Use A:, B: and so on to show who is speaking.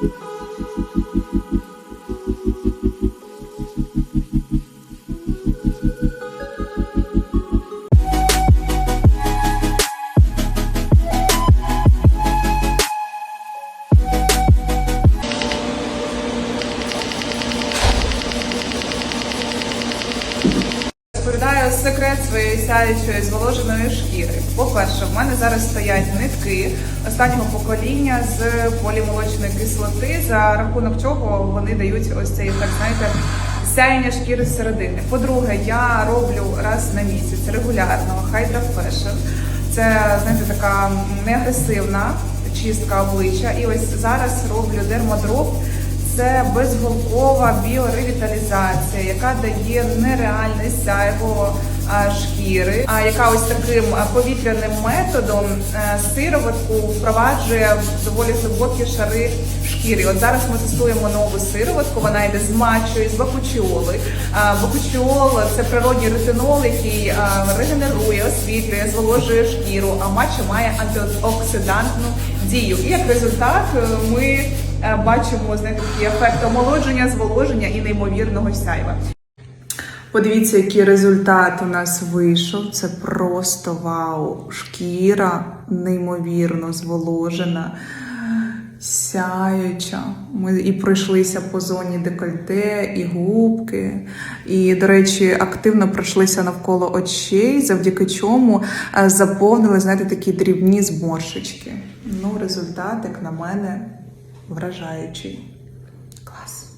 A: Thank Розповідаю секрет своєї сяючої зволоженої шкіри. По-перше, в мене зараз стоять нитки останнього покоління з полімолочної кислоти, за рахунок чого вони дають ось цей так знаєте. Сяєння шкіри зсередини. По-друге, я роблю раз на місяць регулярно Fashion. Це знаєте, така неагресивна чистка обличчя. І ось зараз роблю дермодроп. Це безголкова біоревіталізація, яка дає нереальне сяйво шкіри, а яка ось таким повітряним методом е, сироватку впроваджує в доволі глибокі шари шкіри. От зараз ми тестуємо нову сироватку. Вона йде з матчою, з бакучіоли. Бакучіол це природній ретинол, який регенерує, освітлює, зволожує шкіру. А матча має антиоксидантну дію. І як результат е, ми е, бачимо знаєте, такий ефект омолодження, зволоження і неймовірного сяйва. Подивіться, який результат у нас вийшов. Це просто вау. Шкіра неймовірно зволожена, сяюча. Ми і пройшлися по зоні декольте, і губки. І, до речі, активно пройшлися навколо очей, завдяки чому е, заповнили, знаєте, такі дрібні зморшечки. Ну, результат, як на мене, вражаючий. Клас!